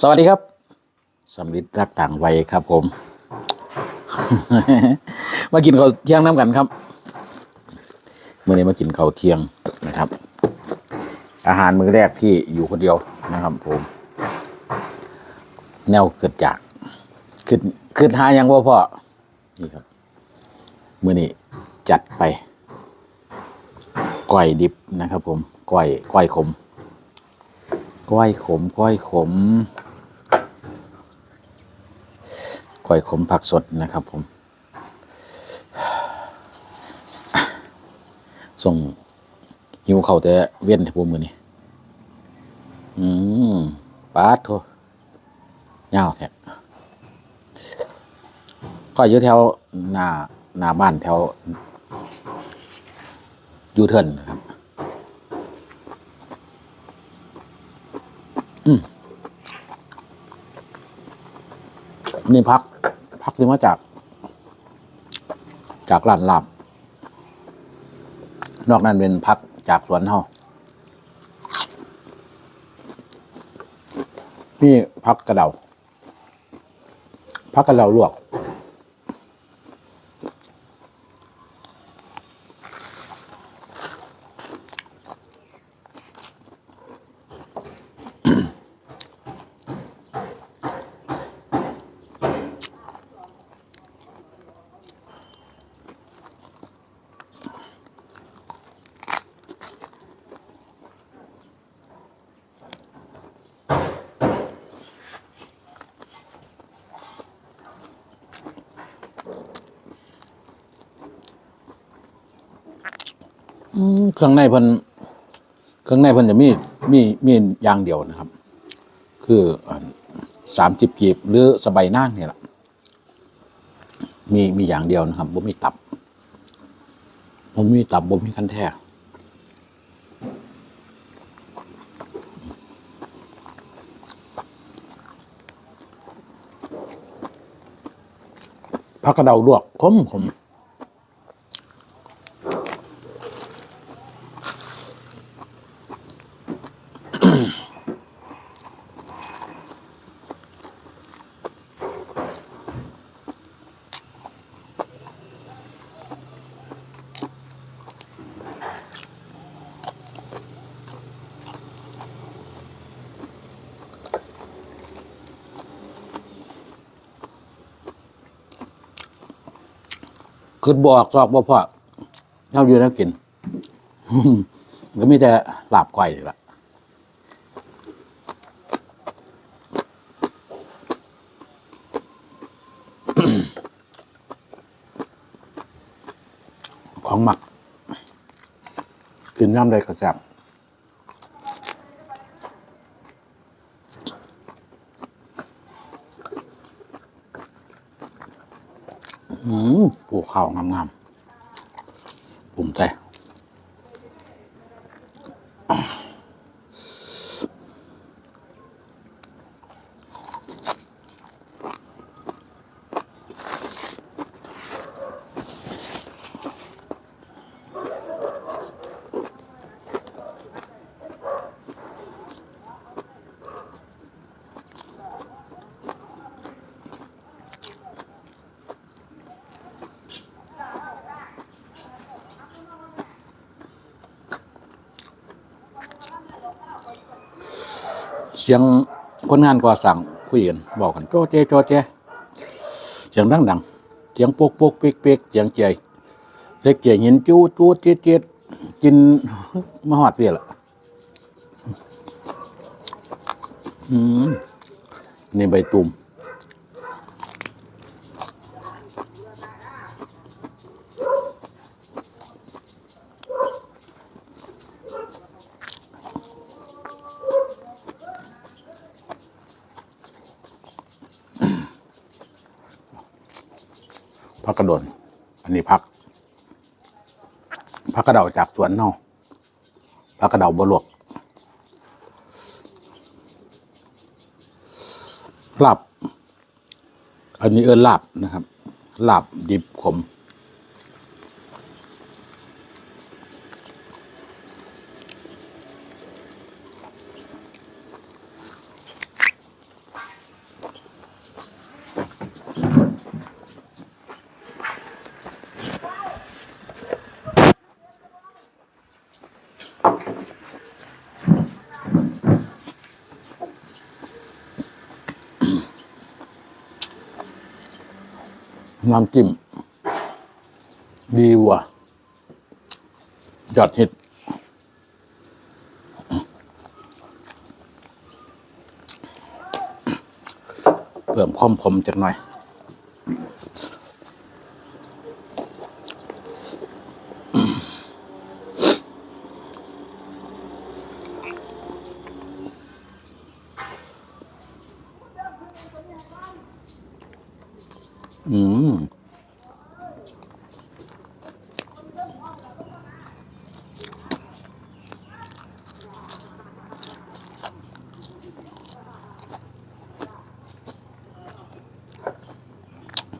สวัสดีครับสำลิดรักต่างวัยครับผม มากินข้าวเที่ยงน้ำกันครับเมื่อนี้มากินข้าวเที่ยงนะครับ อาหารมื้อแรกที่อยู่คนเดียวนะครับผม แนวเกิดจากขึ้นขึ้นหายังว่าพ่อนี่ครับเมื่อนี้จัดไปก้อยดิบนะครับ ผมก้อยก้อยขมก้อยขมก้อยขม ก้อยขมผักสดนะครับผม ส่งหิวเข่าแต่เวียนพวกมือนี่อืมปาดโทเงาวแท้ก็อยู่แถวหน้าหน้าบ้านแถวยูเทิร์นนะครับ นี่พัก พักซื้อมาจาก จากร้านลาบ นอกนั้นเป็นพักจากสวนเฮานี่พักกระเดาพักกระเดาลวก อืมเครื่องในเพิ่นเครื่องในเพิ่นจะมีมีมีอย่างเดียวนะครับ คือสามจิบจีบหรือสบายนางเนี่ยแหละมีมีอย่างเดียวนะครับบ่มีตับบ่มีตับบ่มีคันแท้ผักกระเดาลวกขมขม คืดบออกซอกบ่พอเท่าอยู่แล้วกินก็มีแต่ลาบไก่นี่แหละของหมัก กินน้ำใดกระแซบอืมปู ขาวงามๆปุ่มใจ เสียงคนงานก่อสั่งคุยกันบอกกันโจเจโจเจเสียงดังดังเสียงปกปกเป๊กเป๊กเสียงเจยเด็กเจยหินจู้จู้เจี๊ยเจี๊ยกินมหอดเปรี้ยละอืมนี่ใบตุ่ม พักกระโดน อันนี้พักพักกระเดาจากสวนเนาพักกระเดาบลวกลาบ อันนี้เอินลาบนะครับลาบดิบขม น้ำจิ้ม ดีว่ะยอดฮิตเพิ่มความคมจากหน่อย อืม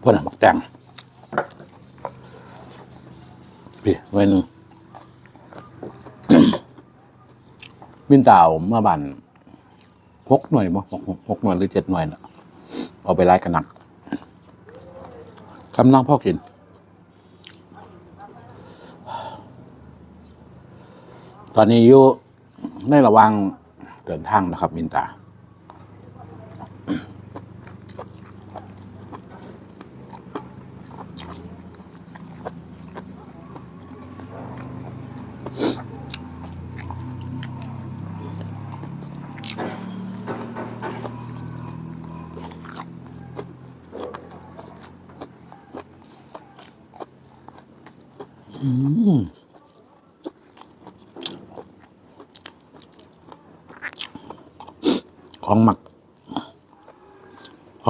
พวกนั้นบักแตงพี่ไว้หนึ่ง ดาวเมื่อบันหกหน่วยมั้งหกหกหน่วยหรือเจ็ดหน่วยน่ะเอาไปไล่กันหนักกำลังพ่อกิน ตอนนี้อยู่ในระวังเดินทางนะครับมินตา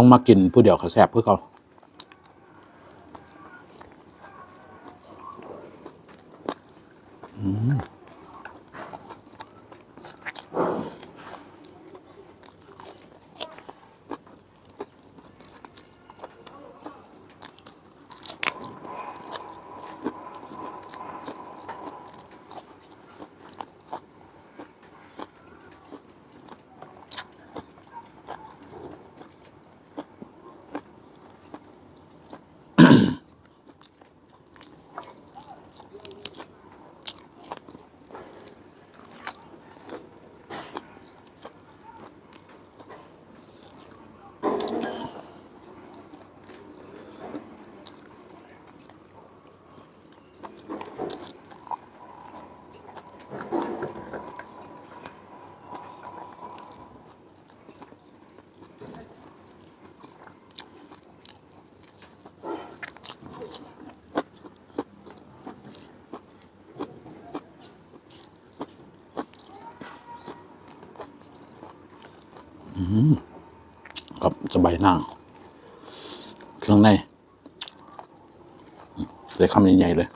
องมากกินผู้เดียวเขาแซ่บเพื่อเขาอืมกั บสบายนั่งเครื่องในเลยคำใหญ่ๆเลย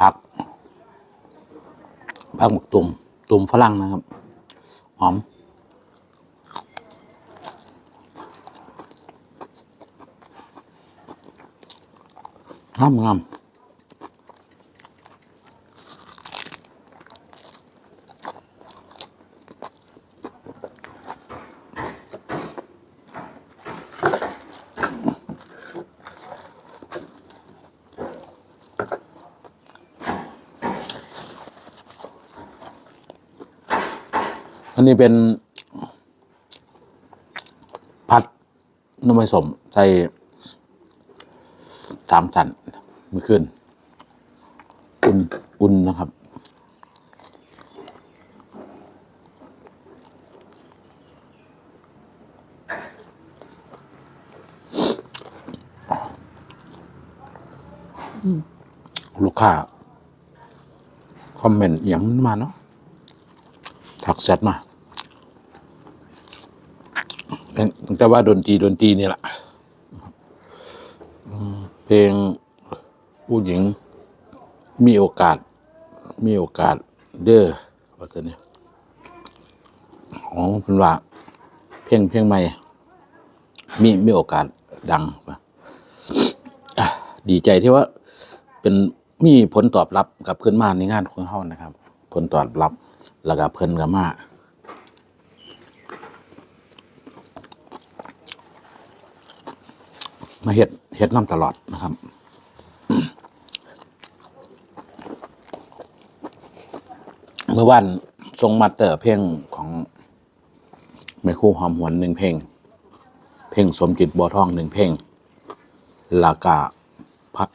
พักพักหมกตุ่มตุ่มฝรั่งนะครับ หอมงามงาม อันนี้เป็น ผัดน้ำมันสมใส่สามสันเมื่อคืนอุ่นอุ่นนะครับลูกค้า คอมเมนต์อหย่างมันมาเนาะถักแซดมา เป็นแต่ว่าดนตรีดนตรีนี่แหละเพลงผู้หญิงมีโอกาส มีโอกาสเด้อว่าจะเนี่ยอ๋อเป็นว่า เพลงเพลงใหม่ มีมีโอกาสดังป่ะดีใจที่ว่าเป็นมีผลตอบรับกับเพื่อนมาในงานของเฮานะครับ ผลตอบรับแล้วก็เพิ่อนก็มามา เฮ็ดเฮ็ดน้ำตลอดนะครับเมื่อวานทรงมาเตอร์เพลงของแม่คู่หอมหวนหนึ่งเพลง เพลงสมจิตบัวทองหนึ่งเพลงล้วก็พัก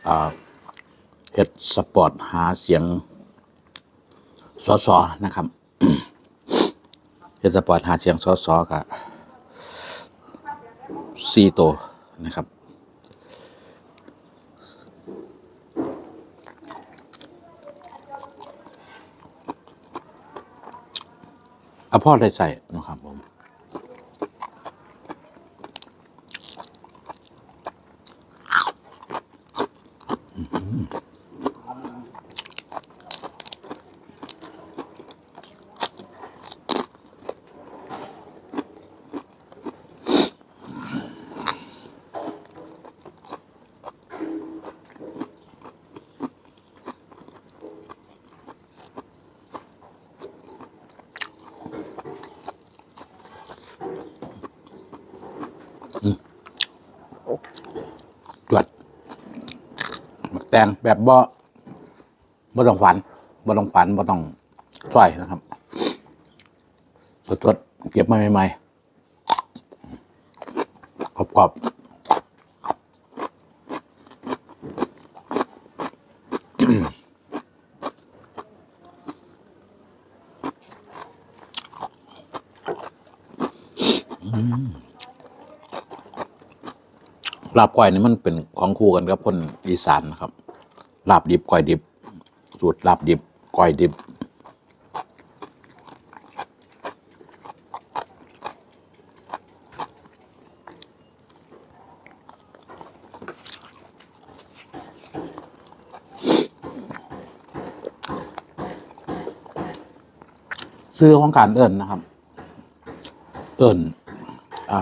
เฮ็ดสปอร์ตหาเสียงสอสอนะครับเฮ็ดสปอร์ตหาเสียงสอสอกับซีโตวนะครับ เอา พ่อได้ใส่นะครับผม จวดหมัก แตงแบบบ่บ่ต้องฝันบ่ต้องฝันบ่ต้องช่อยนะครับ สดๆเก็บมาใหม่ๆกรอบๆลาบก้อยนี่มันเป็นของคู่กันกับคนอีสานนะครับ ลาบดิบก้อยดิบ สูตรลาบดิบก้อยดิบ ซื้อของการเอิญนะครับ เอิญอ่า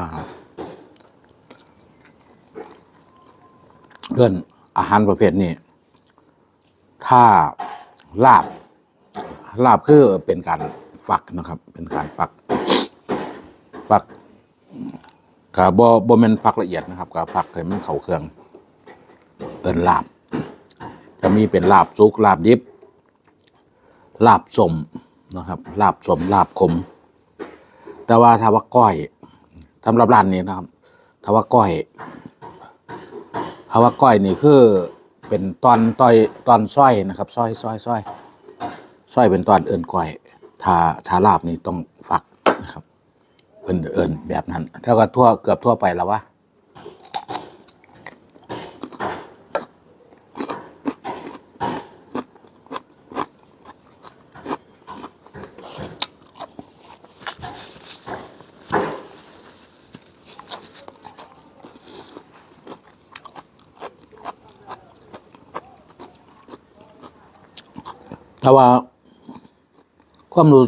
เอิญอาหารประเภทนี้ ถ้าลาบลาบคือเป็นการฝักนะครับ เป็นการฝักฝักกับบอบแมนฝักละเอียดนะครับกับฝักให้มันเข้าเครื่องเอิญลาบ จะมีเป็นลาบซุกลาบดิบลาบสมนะครับลาบสมลาบขมแต่ว่าถ้าว่าก้อยสำหรับร้านนี้นะครับถ้าว่าก้อยถ้าว่าก้อยนี่คือ เป็นตอนต้อยตอนส้อยนะครับส้อยส้อยส้อยส้อยเป็นตอนเอิญก้อยทาทาลาบนี่ต้องฝักนะครับเอิญเอิญแบบนั้นถ้าก็ทั่วเกือบทั่วไปแล้ววะ แต่ว่า ความรู้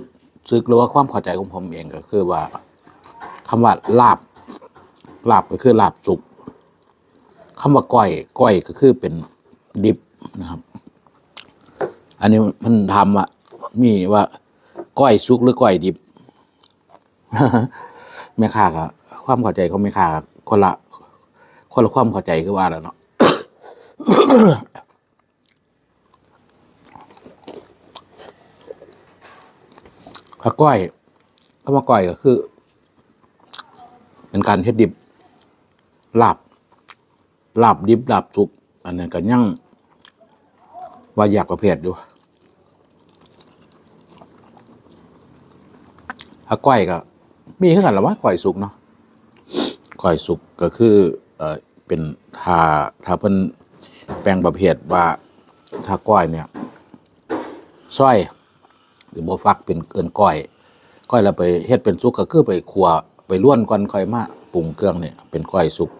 สึกหรือว่าความเข้าใจของผมเองก็คือว่าคำว่าลาบลาบก็คือลาบสุกคำว่าก้อยก้อยก็คือเป็นดิบนะครับ อันนี้มันทำอะมีว่าก้อยสุกหรือก้อยดิบแม่ค้าก็ความเข้าใจเของแม่ค้าคนละคนละความเข้าใจคือว่าแล้วเนาะ ข้าวก้อยข้าวมาก้อยก็คือ เป็นการเฮ็ดดิบลาบลาบดิบลาบสุก อันนั้นก็ยังว่าอยากประเภทอยู่ข้าวก้อยก็ มีขึ้นกันแล้วว่าก้อยสุกเนาะก้อยสุกก็คือเออเป็นทาทาเป็นแปลงประเภทว่าถ้าก้อยเนี่ยซอย หรือบ่ฟักเป็นเกินก้อยก้อยเราไปเฮ็ดเป็นซุกก็คือไปคั่วไปล้วนก่อนค่อยมาปรุงเครื่องเนี่ยเป็นก้อยสุก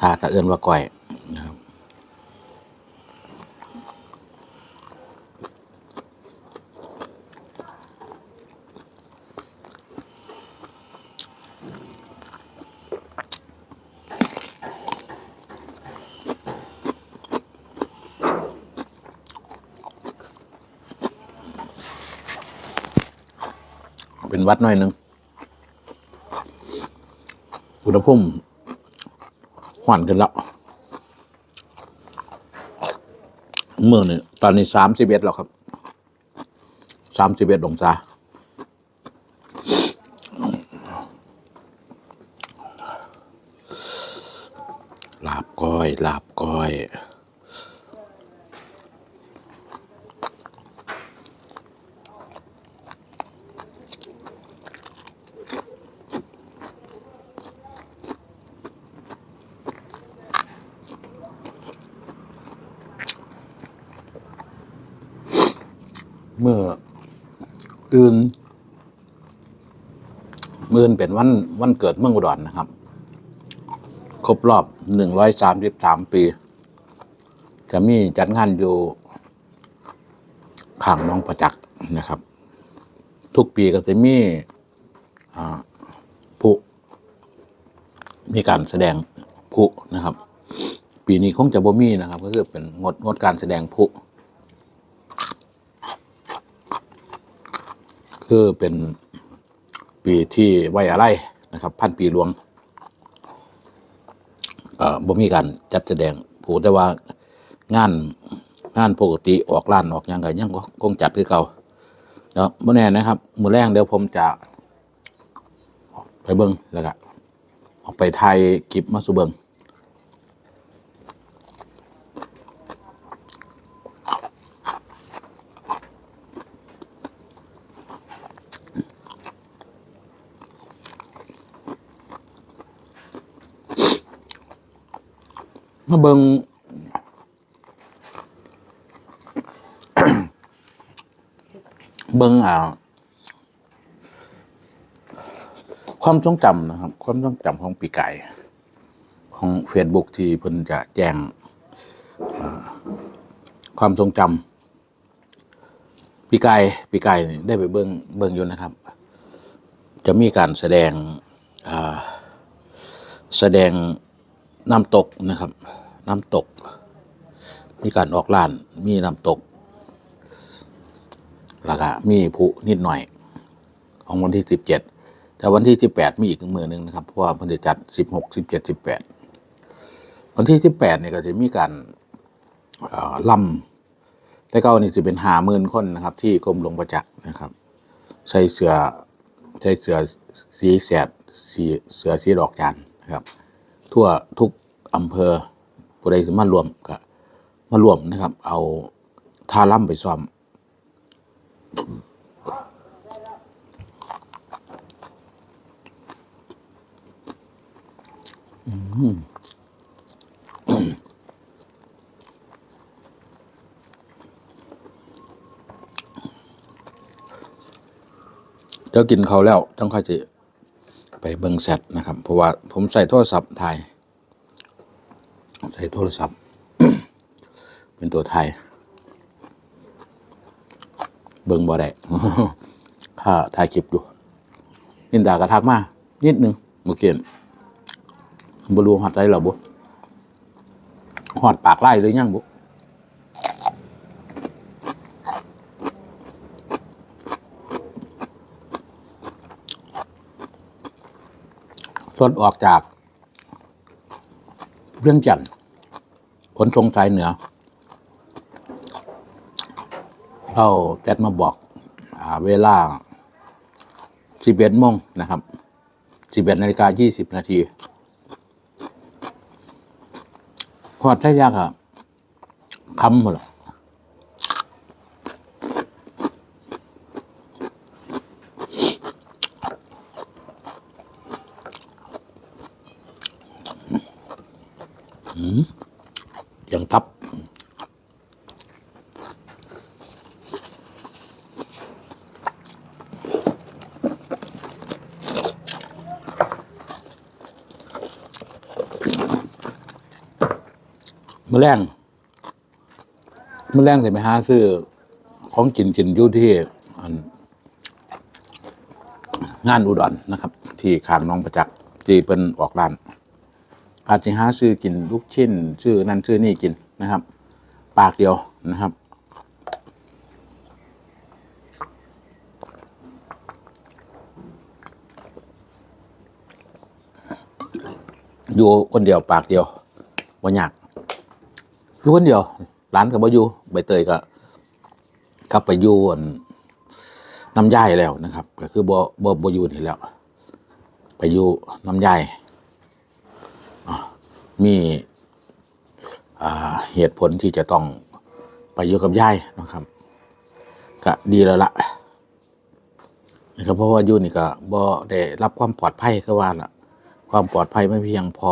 ถ้าถ้าเอินว่าก้อยนะครับ เป็น วัดหน่อยหนึ่งอุณหภูมิหวานขึ้นแล้วเมื่อนี่ตอนนี้สามสิบเอ็ดแล้วครับสามสิบเอ็ดองศาลาบก้อย ลาบก้อย เมื่อื่นมื่นเป็นวันวันเกิดเมืองอุดรนนะครับ ครบรอบหนึ่งร้อยสามสิบสามปี จะมีจัดงานอยู่ข้างน้องประจักษ์นะครับ ทุกปีก็จะมีผู้มีการแสดงผู้นะครับ ปีนี้คงจะบ่มีนะครับ ก็คือเป็นงดงดการแสดงผู้ คือเป็นปีที่ไว้อะไรนะครับ พันปีหลวงเอ่อบ่มีการจัดแสดงผูแต่ว่างานงานปกติออกร้านออกยังไงยังก็คงจัดคือเก่าเนาะบ่แน่นะครับ มือแรงเดี๋ยวผมจะ ไปเบิ่งแล้วก็ออกไปถ่ายคลิปมาสู่เบิ่ง มาเบิงเบิงอ่าความทรงจำนะครับ ความทรงจำของปีไก่ของเฟซบุ๊กที่เพิ่นจะแจ้งความทรงจำปีไก่ปีไก่นี่ได้ไปเบิงเบิงอยู่นะครับ จะมีการแสดงแสดงน้ำตกนะครับ น้ำตก มีการออกล้าน มีน้ำตกแล้วก็มีผุนิดหน่อย ของวันที่สิบเจ็ดแต่วันที่สิบแปดมีอีกมือหนึ่งนะครับ เพราะว่ามันจะจัดสิบหกสิบเจ็ดสิบแปดวันที่สิบแปดเนี่ยก็จะมีการล่ำแต่ก็นี่จะเป็นหาหมื่นคนนะครับ ที่กรมหลวงประจักษ์นะครับ ใส่เสือใส่เสือสีแสดสีเสือสีดอกจานนะครับ ทั่วทุกอำเภอ ผู้ใดสามารวมก็มารวมนะครับ เอาท่าล่ำไปซ้อมเดี๋ยวกินเขาแล้วต้องค่อยจะไปเบิ่งแซดนะครับ เพราะว่าผมใส่โทรศัพท์ไทย ใช้โทรศัพท์ เป็นตัวไทย เบิ่งบ่ได้ข้าถ่ายคลิปอยู่นินดากระทักมา นิดนึงเมื่อกี้บรูฮอดใจหรอบุฮอดปากไล่หรือยังบุสดออกจากเรื่องจันทน์ ขนส่งสายเหนือเข้าแก๊มาบอกอ่าเวลา11โมงนะครับ11นาฬิกา20นาทีพอดใช้ยากอะคำหมดหรออืมยัง มื้อ แรงมื้อแรงสิไปหาซื้อของกินกินอยู่ที่งานอุดรนะครับ ที่ขางน้องประจักษ์ที่เป็นออกร้าน อาจจะหาซื้อกินลูกชิ้นซื้อนั่นซื้อนี่กินนะครับ ปากเดียวนะครับอยู่คนเดียวปากเดียวบ่ยาก อยู่คนเดียวร้านกับบ่อยู่ใบเตยก็กลับไปอยู่อันน้ำย่ายแล้วนะครับ ก็คือบ่บ่บ่อยู่นี่แล้ว ไปอยู่น้ำย่ายอ่มีเหตุผลที่จะต้องไปอยู่กับย่ายนะครับ ก็ดีแล้วละนะครับเพราะว่าอยู่นี่ก็บ่ได้รับความปลอดภัยคือว่าล่ะ ความปลอดภัยไม่เพียงพอ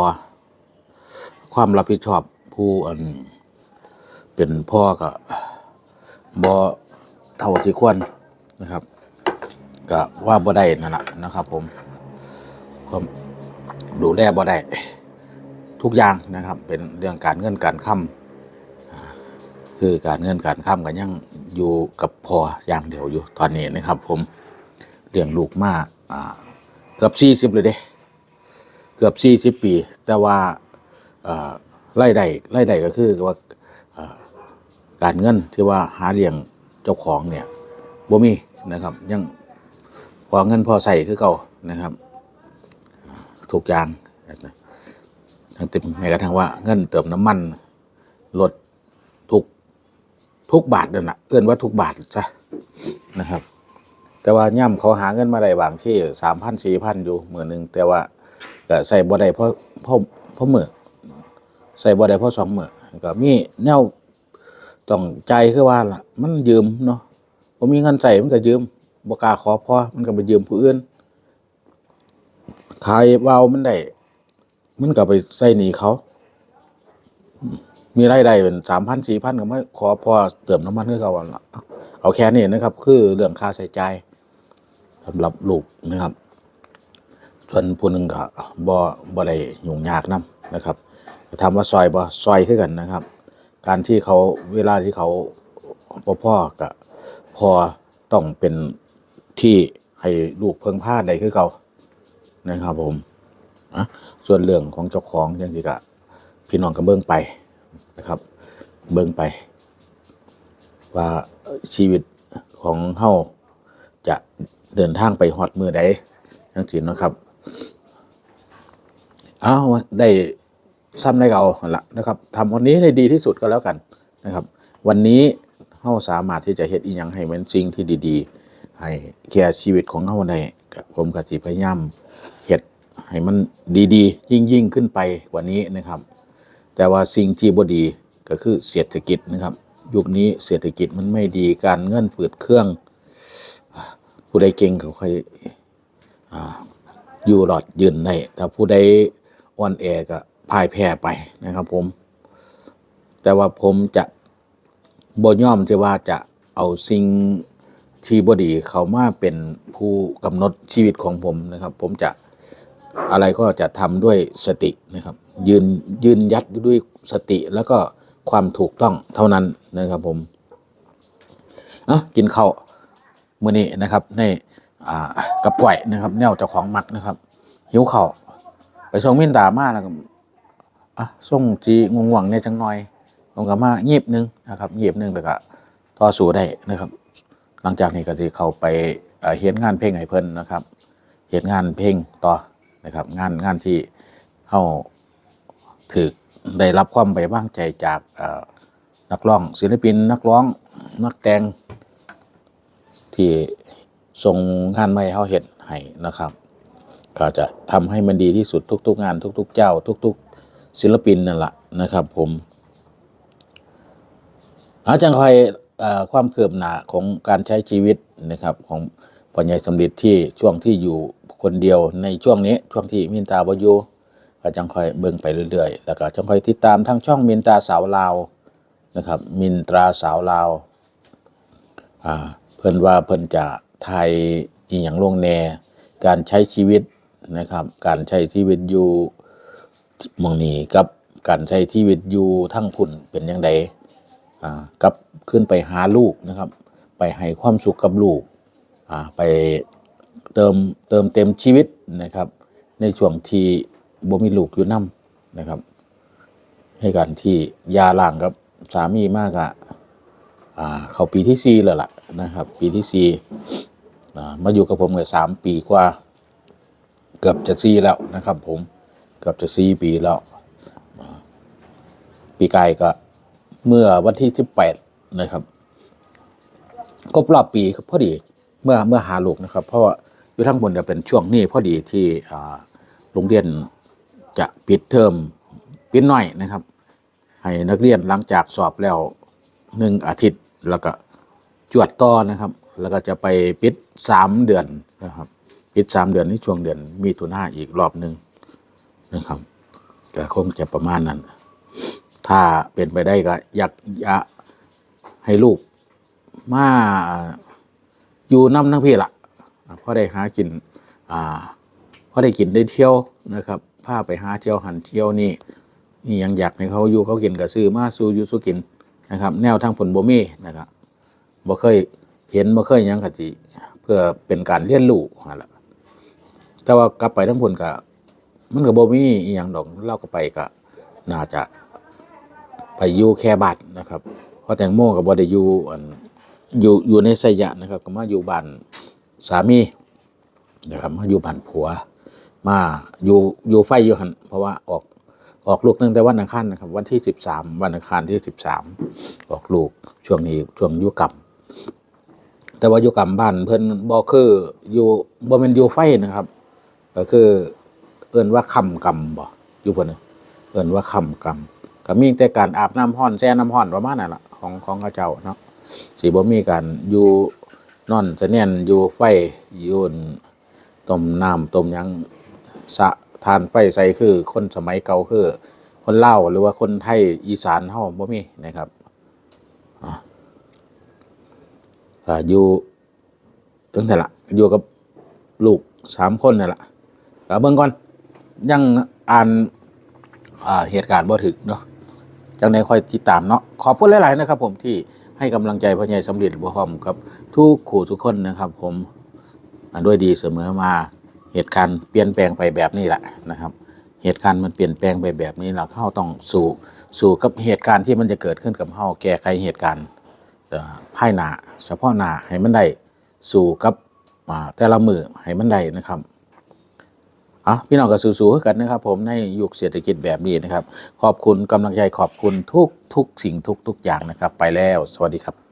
ความรับผิดชอบผู้อัน เป็นพ่อก็บ่เท่าที่ควรนะครับก็ว่าบ่ได้นั่นแหละนะครับ ผมความดูแลบ่ได้ทุกอย่างนะครับ เป็นเรื่องการเงินการค้ำคือการเงินการค้ำก็ยังอยู่กับพ่ออย่างเดียวอยู่ตอนนี้นะครับ ผมเลี้ยงลูกมาอ่าเกือบสี่สิบเลยเด้เกือบสี่สิบปี แต่ว่าอ่อไล่ได้ไล่ได้ก็คือว่า การเงินที่ว่าหาเลี้ยงเจ้าของเนี่ยบ่มีนะครับ ยังขอเงินพอใส่คือเก่านะครับทุกอย่างทั้งติแม้กระทั่งว่าเงินเติมน้ำมันลดทุกทุกบาทนั่นแหะเอื้อนว่าทุกบาทซะนะครับ แต่ว่าย่ำเขาหาเงินมาได้บางที่สามพันสี่พันอยู่หมื่นหนึ่งแต่ว่าก็ใส่บ่ได้เพราะเพราะเพราะมือใส่บ่ได้เพราะสองมือก็มีแนว ต้องใจคือว่าล่ะ มันยืมเนาะบ่มีเงินใส่มันก็ยืมบกาขอพอมันก็ไปยืมผู้อื่นขายเบามันได้มันก็ไปใส่หนีเขา มีรายได้เป็นสามพันสี่พันก็ไม่ขอพอเติมน้ำมันให้เขาวันละเอาแค่นี้นะครับ คือเรื่องค่าใช้จ่ายสำหรับลูกนะครับ ส่วนผู้หนึ่งก็บ่บ่ได้ยุ่งยากนํนะครับถามว่าซอยบ่ซอยคือกันนะครับ การที่เขาเวลาที่เขาบ่พ่อก็พอต้องเป็นที่ให้ลูกเพิ่งพลาได้คือเขานะครับ ผมอะส่วนเรื่องของเจ้าของจังซี่ก็พี่น้องก็เบิ่งไปนะครับ เบิ่งไป ว่าชีวิตของเฮาจะเดินทางไปฮอดมือใดจังซี่เนะครับเอาได้ ซ้ำได้เก่าหั่นละนะครับทำวันนี้ให้ดีที่สุดก็แล้วกันนะครับ วันนี้เฮาสามารถที่จะเฮ็ดอีหยังให้มันสิ่งที่ดีๆ ให้แก่ชีวิตของเฮาได้ผมก็สิพยายามเฮ็ดให้มันดีๆ ยิ่งๆ ขึ้นไปกว่านี้นะครับ แต่ว่าสิ่งที่บ่ดีก็คือเศรษฐกิจนะครับ ยุคนี้เศรษฐกิจมันไม่ดีการเงินฝืดเครื่อง ผู้ใดเก่งเขาค่อยอยู่หลอดยืนได้แต่ผู้ใดอ่อนแอก็ พ่ายแพ้ไปนะครับผม แต่ว่าผมจะบ่ย่อมที่ว่าจะเอาสิ่งที่บดีเขามาเป็นผู้กำหนดชีวิตของผมนะครับ ผมจะอะไรก็จะทำด้วยสตินะครับ ยืนยืนยัดด้วยสติแล้วก็ความถูกต้องเท่านั้นนะครับผมอะกินข้าวมื้อนี้นะครับในอ่ากับก๋วยนะครับ แนวเจ้าของมักนะครับ หิวข้าวไปส่งมินตามาแล้วก็ อะส่งจีงวงเนี่ยจังหน่อยลงกับมาเงียบหนึงนะครับเงียบหนึงแล้วก็ต่อสู้ได้นะครับ หลังจากนี้ก็จะเข้าไปเฮ็ดงานเพลงให้เพิ่นนะครับเฮ็ดงานเพลงต่อนะครับ งานงานที่เฮาถือได้รับความไว้วางใจจากนักร้องศิลปินนักร้องนักแต่งที่ส่งงานมาให้เฮาเฮ็ดให้นะครับ ก็จะทำให้มันดีที่สุดทุก ๆ งานทุก ๆ เจ้า ทุก ๆ ศิลปินนั่นแหละนะครับผมอาจารย์คอยอความเคืบหน้าของการใช้ชีวิตนะครับของพ่อใหญ่สำลิดที่ช่วงที่อยู่คนเดียวในช่วงนี้ช่วงที่มินตาบอยู่ก็จังคอยเบิ่งไปเรื่อยๆ แล้วก็จังคอยติดตามทางช่องมินตาสาวลาวนะครับ มินตราสาวลาวอ่าเพิ่นว่าเพิ่นจะไทยอีหยังลงแน่การใช้ชีวิตนะครับ การใช้ชีวิตอยู่ หมองนี้กับการใช้ชีวิตอยู่ทั้งพุ่นเป็นยังไงอ่ากับขึ้นไปหาลูกนะครับ ไปให้ความสุขกับลูกอ่าไปเติมเติมเต็มชีวิตนะครับ ในช่วงที่บ่มีลูกอยู่นํนะครับ ให้กันที่ยาล่างกับสามีมากอะอ่าเขาปีที่สี่แล้วล่ะนะครับ ปีที่สี่มาอยู่กับผมเนี่ยสามปีกว่า เกือบจะสี่แล้วนะครับผม กือบจะสี่ปีแล้ว ปีกายก็ เมื่อวันที่สิบแปดนะครับครบรอบปีครับพอดีเมื่อเมื่อหาลูกนะครับ เพราะว่าอยู่ทั้งบนจะเป็นช่วงนี้พอดีที่โรงเรียนจะปิดเทอมปิดหน่อยนะครับ ให้นักเรียนหลังจากสอบแล้วหนึ่งอาทิตย์แล้วก็จวดต่อนะครับ แล้วก็จะไปปิดสามเดือนนะครับ ปิดสามเดือนในช่วงเดือนมีถุนาอีกรอบหนึ่ง นะครับก็คงจะประมาณนั้น ถ้าเป็นไปได้ก็อยากอยากให้ลูกมาอยู่น้ำทั้งพี่ละเพราะได้หากินอ่าเพราะได้กินได้เที่ยวนะครับพาไปหาเที่ยวหันเที่ยวนี่นี่ยังอยากให้เขาอยู่เขากินกับซื้อมาสู้อยู่สู้กินนะครับ แนวทางผลบ่มีนะครับบ่เคยเห็นบ่เคยยังกะจิเพื่อเป็นการเรียนรู้นั่นล่ะแต่ว่ากลับไปทั้งผลก็ มันก็บ่มีอีหยังดอกเราก็ไปก็น่าจะไปอยู่แค่บ้านนะครับเพราะแตงโมก็บ่ได้อยู่อันอยู่อยู่ในไสยะนะครับ ก็มาอยู่บ้านสามีนะครับมาอยู่บ้านผัว มาอยู่อยู่ไฟอยู่หันเพราะว่าออกออกลูกตั้งแต่วันอังคารนะครับ วันที่สิบสามวันอังคารที่สิบสามออกลูกช่วงนี้ช่วงยุกรรมแต่ว่ายุกรรมบ้านเพิ่อนบ่คืออยู่บ่แม่นอยู่ไฟนะครับ ก็คือ เอิ้นว่าคำกรรมบ่อยู่เพิ่นน่ะเอิ้นว่าคำกรรมก็มีแต่การอาบน้ำร้อนแช่น้ำร้อนประมาณนั้นล่ะของของเขาเจ้าเนาะสิบ่มีการอยู่นอนจะแน่นอยู่ไฟอยู่อั่นต้มน้ำต้มหยังสะทานไฟใส่คือคนสมัยเก่าคือ คนเล่าหรือว่าคนไทยอีสานเฮาบ่มีนะครับอ่าอยู่ตั้งแต่ละอยู่กับลูกสามคนนั่นแหละก็เบิ่งก่อน ยังอ่านเหตุการณ์บ่ถึกเนาะจังไดค่อยติดตามเนาะขอบคุณหลาย ๆ นะครับ ผมที่ให้กำลังใจพ่อใหญ่สำเร็จบ่พร้อมกับ ทุกขู่ทุกคนนะครับ ผมด้วยดีเสมอมาเหตุการณ์เปลี่ยนแปลงไปแบบนี้แหละนะครับ เหตุการณ์มันเปลี่ยนแปลงไปแบบนี้เราเข้าต้องสู่สู่กับเหตุการณ์ที่มันจะเกิดขึ้นกับเฮาแก้ไขเหตุการณ์ภายหน้าเฉพาะหน้าให้มันได้สู่กับอ่าแต่ละมือให้มันได้นะครับ อะพี่น้องก็สู้ๆกันนะครับ ผมในยุคเศรษฐกิจแบบนี้นะครับ ขอบคุณกำลังใจขอบคุณทุกทุกสิ่งทุกทุกอย่างนะครับ ไปแล้ว สวัสดีครับ